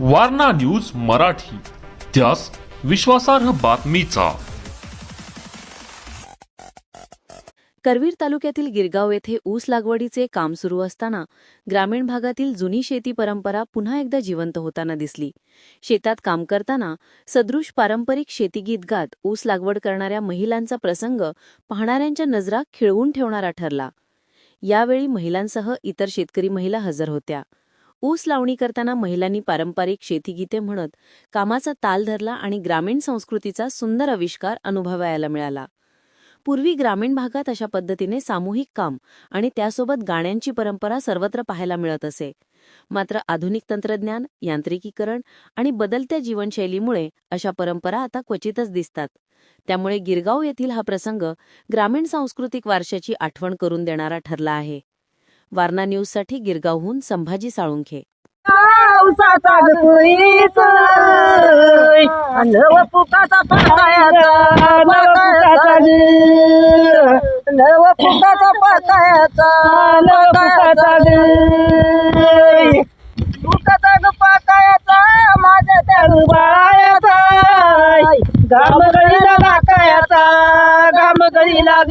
Warna news Marathi. त्यास विश्वासार्ह बातमीचा. करवीर तालुक्यातील गिरगाव येथे ऊस लागवडीचे काम सुरू असताना ग्रामीण भागातील जुनी शेती परंपरा पुन्हा एकदा जिवंत होताना दिसली. शेतात काम करताना सदृश पारंपरिक शेतीगीत गात ऊस लागवड करणाऱ्या महिलांचा प्रसंग पाहणाऱ्यांच्या नजरा खिळवून ठेवणारा ठरला. यावेळी महिलांसह इतर शेतकरी महिला हजर होत्या. ऊस लावणी करताना महिलांनी पारंपरिक शेतीगीते म्हणत कामाचा ताल धरला आणि ग्रामीण संस्कृतीचा सुंदर आविष्कार अनुभवायला मिळाला. पूर्वी ग्रामीण भागात अशा पद्धतीने सामूहिक काम आणि त्यासोबत गाण्यांची परंपरा सर्वत्र पाहायला मिळत असे. मात्र आधुनिक तंत्रज्ञान यांत्रिकीकरण आणि बदलत्या जीवनशैलीमुळे अशा परंपरा आता क्वचितच दिसतात. त्यामुळे गिरगाव येथील हा प्रसंग ग्रामीण सांस्कृतिक वारशाची आठवण करून देणारा ठरला आहे. वारणा न्यूजसाठी गिरगावहून संभाजी साळुंखे. पावसाचा गतुईच नव फुटाचा पाकायाचा माझ्या गाम गळीला लाकायाचा गाम गळी लाग.